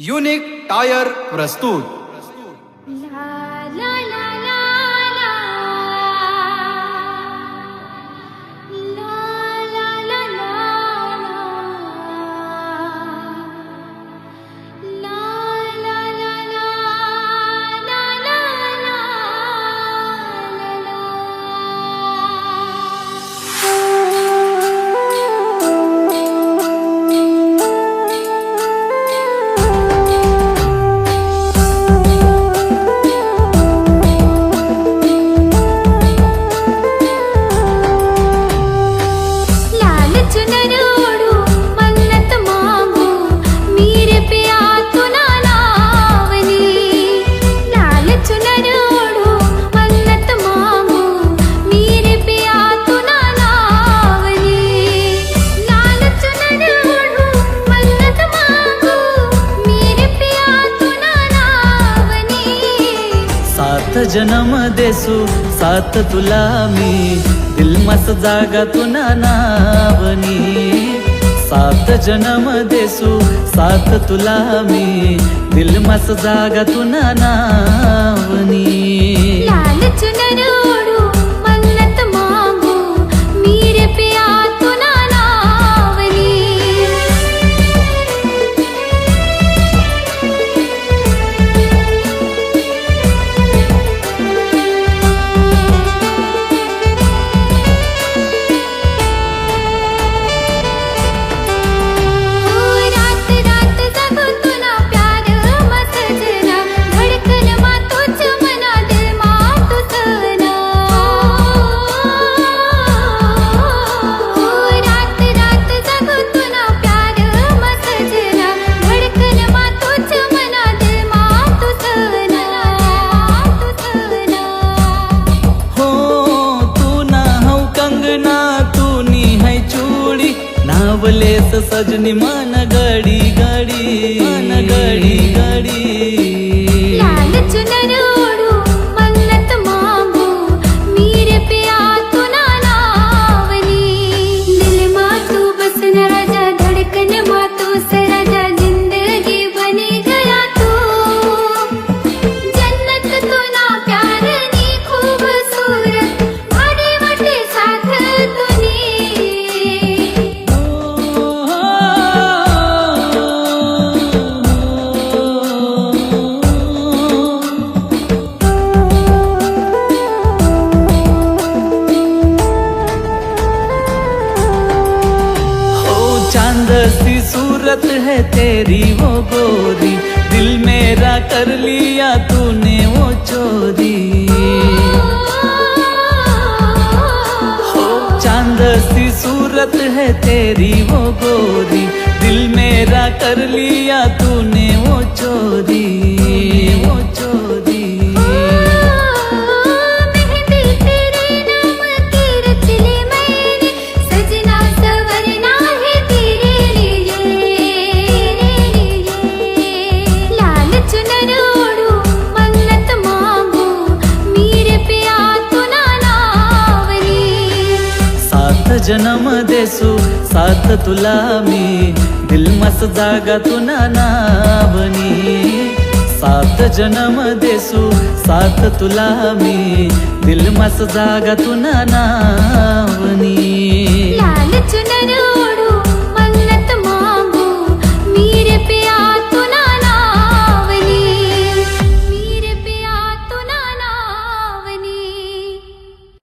Unique tyre प्रस्तुत. जन्म देसू सात तुला मी. दिलमस जागा तुना नावनी. सात जन्म देसू सात तुला मी. दिलमस जागा तुना नावनी. नावलेस सजनी मन गडी गडी. मन गडी गडी. लाल चुनर सूरत है तेरी वो गोरी। दिल मेरा कर लिया तूने वो चोरी। चाँद सी सूरत है तेरी वो गोरी। दिल मेरा कर लिया तूने वो चोरी। सात जन्म देसू सात तुला मी. दिलमस जागा तुना नावनी सात जन्म देसू सात तुला मी. दिलमस जागा तुना नावनी लाल चुनरू